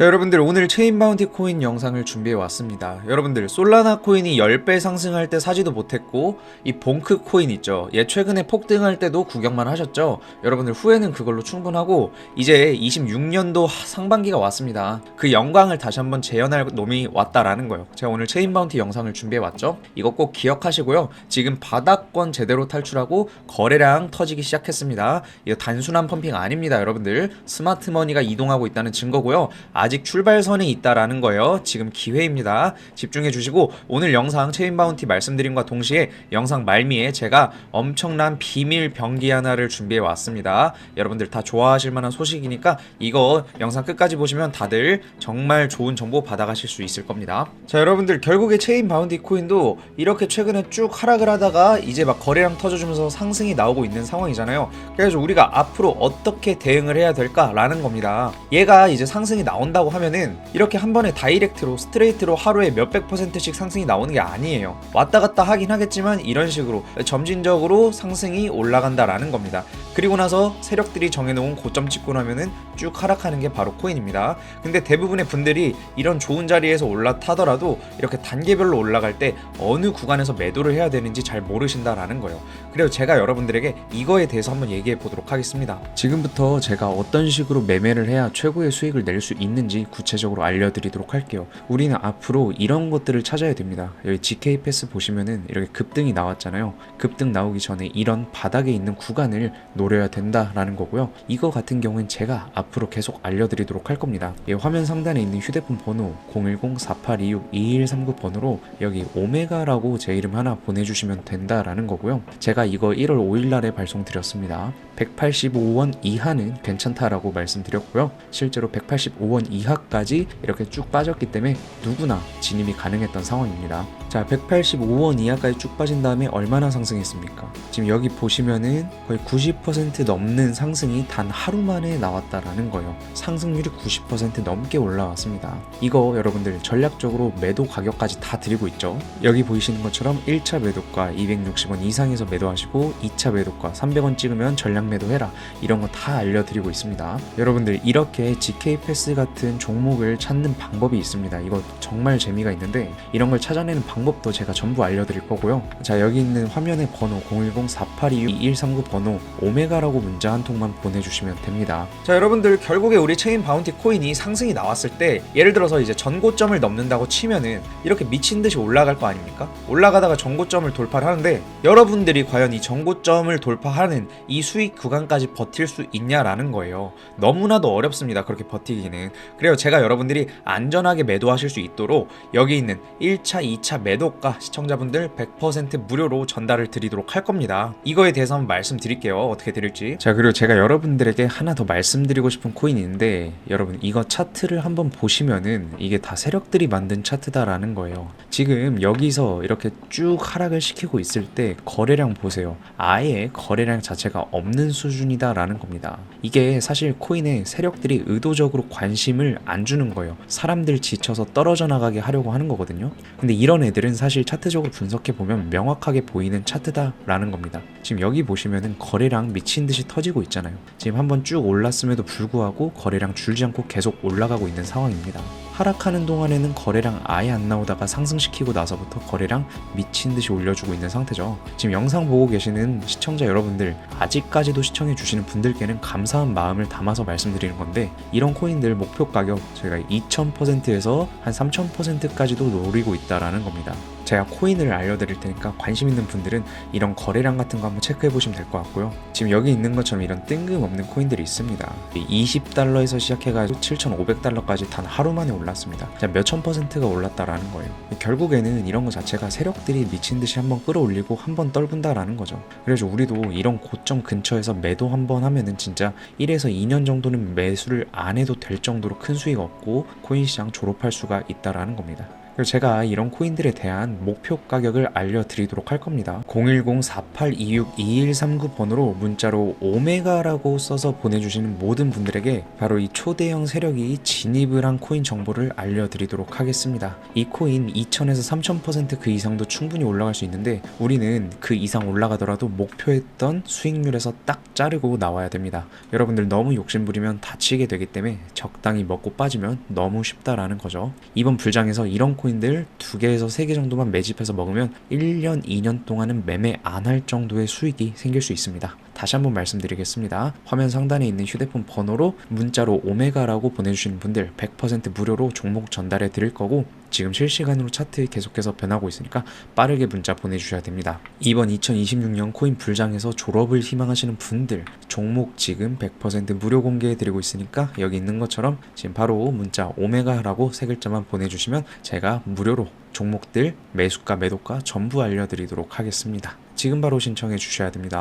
자 여러분들 오늘 체인 바운티 코인 영상을 준비해 왔습니다. 여러분들 솔라나 코인이 10배 상승할 때 사지도 못했고 이 봉크 코인 있죠? 얘 최근에 폭등할 때도 구경만 하셨죠? 여러분들 후회는 그걸로 충분하고 이제 26년도 상반기가 왔습니다. 그 영광을 다시 한번 재현할 놈이 왔다라는 거예요. 제가 오늘 체인 바운티 영상을 준비해 왔죠? 이거 꼭 기억하시고요. 지금 바닥권 제대로 탈출하고 거래량 터지기 시작했습니다. 이거 단순한 펌핑 아닙니다 여러분들. 스마트 머니가 이동하고 있다는 증거고요 출발선에 있다라는 거예요. 지금 기회입니다. 집중해 주시고 오늘 영상 체인 바운티 말씀드림과 동시에 영상 말미에 제가 엄청난 비밀 병기 하나를 준비해 왔습니다. 여러분들 다 좋아하실 만한 소식이니까 이거 영상 끝까지 보시면 다들 정말 좋은 정보 받아가실 수 있을 겁니다. 자, 여러분들 결국에 체인 바운티 코인도 이렇게 최근에 쭉 하락을 하다가 이제 막 거래량 터져주면서 상승이 나오고 있는 상황이잖아요. 그래서 우리가 앞으로 어떻게 대응을 해야 될까라는 겁니다. 얘가 이제 상승이 나온다 고 하면은 이렇게 한 번에 다이렉트로 스트레이트로 하루에 몇백 퍼센트씩 상승이 나오는 게 아니에요. 왔다 갔다 하긴 하겠지만 이런 식으로 점진적으로 상승이 올라간다라는 겁니다. 그리고 나서 세력들이 정해놓은 고점 찍고 나면은 쭉 하락하는 게 바로 코인입니다. 근데 대부분의 분들이 이런 좋은 자리에서 올라타더라도 이렇게 단계별로 올라갈 때 어느 구간에서 매도를 해야 되는지 잘 모르신다라는 거예요. 그래서 제가 여러분들에게 이거에 대해서 한번 얘기해 보도록 하겠습니다. 지금부터 제가 어떤 식으로 매매를 해야 최고의 수익을 낼 수 있는 지 구체적으로 알려드리도록 할게요. 우리는 앞으로 이런 것들을 찾아야 됩니다. 여기 GK 패스 보시면은 이렇게 급등이 나왔잖아요. 급등 나오기 전에 이런 바닥에 있는 구간을 노려야 된다라는 거고요. 이거 같은 경우는 제가 앞으로 계속 알려드리도록 할 겁니다. 이 화면 상단에 있는 휴대폰 번호 010-4826-2139 번호로 여기 오메가라고 제 이름 하나 보내주시면 된다라는 거고요. 제가 이거 1월 5일 날에 발송드렸습니다. 185원 이하는 괜찮다라고 말씀드렸고요. 실제로 185원 이하까지 이렇게 쭉 빠졌기 때문에 누구나 진입이 가능했던 상황입니다. 자, 185원 이하까지 쭉 빠진 다음에 얼마나 상승했습니까? 지금 여기 보시면은 거의 90% 넘는 상승이 단 하루 만에 나왔다라는 거예요. 상승률이 90% 넘게 올라왔습니다. 이거 여러분들 전략적으로 매도 가격까지 다 드리고 있죠. 여기 보이시는 것처럼 1차 매도가 260원 이상에서 매도하시고 2차 매도가 300원 찍으면 전략 매도해라. 이런 거 다 알려드리고 있습니다. 여러분들 이렇게 GK 패스 같은 종목을 찾는 방법이 있습니다. 이거 정말 재미가 있는데 이런 걸 찾아내는 방법도 제가 전부 알려드릴 거고요. 자 여기 있는 화면의 번호 010-4826-2139 번호 오메가라고 문자 한 통만 보내주시면 됩니다. 자 여러분들 결국에 우리 체인 바운티 코인이 상승이 나왔을 때 예를 들어서 이제 전고점을 넘는다고 치면은 이렇게 미친 듯이 올라갈 거 아닙니까? 올라가다가 전고점을 돌파를 하는데 여러분들이 과연 이 전고점을 돌파하는 이 수익 구간까지 버틸 수 있냐라는 거예요. 너무나도 어렵습니다. 그렇게 버티기는. 그래요. 제가 여러분들이 안전하게 매도하실 수 있도록 여기 있는 1차, 2차 매도가 시청자분들 100% 무료로 전달을 드리도록 할 겁니다. 이거에 대해서 한번 말씀드릴게요. 어떻게 드릴지. 자, 그리고 제가 여러분들에게 하나 더 말씀드리고 싶은 코인이 있는데 여러분 이거 차트를 한번 보시면은 이게 다 세력들이 만든 차트다라는 거예요. 지금 여기서 이렇게 쭉 하락을 시키고 있을 때 거래량 보세요. 아예 거래량 자체가 없는 수준이다라는 겁니다. 이게 사실 코인에 세력들이 의도적으로 관심을 안 주는 거예요. 사람들 지쳐서 떨어져 나가게 하려고 하는 거거든요. 근데 이런 애들은 사실 차트적으로 분석해 보면 명확하게 보이는 차트다라는 겁니다. 지금 여기 보시면은 거래량 미친 듯이 터지고 있잖아요. 지금 한번 쭉 올랐음에도 불구하고 거래량 줄지 않고 계속 올라가고 있는 상황입니다. 하락하는 동안에는 거래량 아예 안 나오다가 상승시키고 나서부터 거래량 미친 듯이 올려주고 있는 상태죠. 지금 영상 보고 계시는 시청자 여러분들 아직까지도 시청해 주시는 분들께는 감사한 마음을 담아서 말씀드리는 건데 이런 코인들 목표 가격 저희가 2000%에서 한 3000%까지도 노리고 있다라는 겁니다. 제가 코인을 알려드릴 테니까 관심 있는 분들은 이런 거래량 같은 거 한번 체크해 보시면 될 것 같고요. 지금 여기 있는 것처럼 이런 뜬금없는 코인들이 있습니다. 20달러에서 시작해가지고 7,500달러까지 단 하루 만에 올랐습니다. 몇천 퍼센트가 올랐다라는 거예요. 결국에는 이런 거 자체가 세력들이 미친 듯이 한번 끌어올리고 한번 떨군다라는 거죠. 그래서 우리도 이런 고점 근처에서 매도 한번 하면은 진짜 1에서 2년 정도는 매수를 안 해도 될 정도로 큰 수익 얻고 코인 시장 졸업할 수가 있다라는 겁니다. 제가 이런 코인들에 대한 목표 가격을 알려드리도록 할 겁니다. 010-4826-2139번으로 문자로 오메가라고 써서 보내주시는 모든 분들에게 바로 이 초대형 세력이 진입을 한 코인 정보를 알려드리도록 하겠습니다. 이 코인 2000에서 3000%그 이상도 충분히 올라갈 수 있는데 우리는 그 이상 올라가더라도 목표했던 수익률에서 딱 자르고 나와야 됩니다. 여러분들 너무 욕심부리면 다치게 되기 때문에 적당히 먹고 빠지면 너무 쉽다라는 거죠. 이번 불장에서 이런 코인 들 두 개에서 세개 정도만 매집해서 먹으면 1년, 2년 동안은 매매 안 할 정도의 수익이 생길 수 있습니다. 다시 한번 말씀드리겠습니다. 화면 상단에 있는 휴대폰 번호로 문자로 오메가라고 보내주시는 분들 100% 무료로 종목 전달해 드릴 거고 지금 실시간으로 차트 계속해서 변하고 있으니까 빠르게 문자 보내주셔야 됩니다. 이번 2026년 코인 불장에서 졸업을 희망하시는 분들 종목 지금 100% 무료 공개해 드리고 있으니까 여기 있는 것처럼 지금 바로 문자 오메가라고 세 글자만 보내주시면 제가 무료로 종목들 매수가 매도가 전부 알려드리도록 하겠습니다. 지금 바로 신청해 주셔야 됩니다.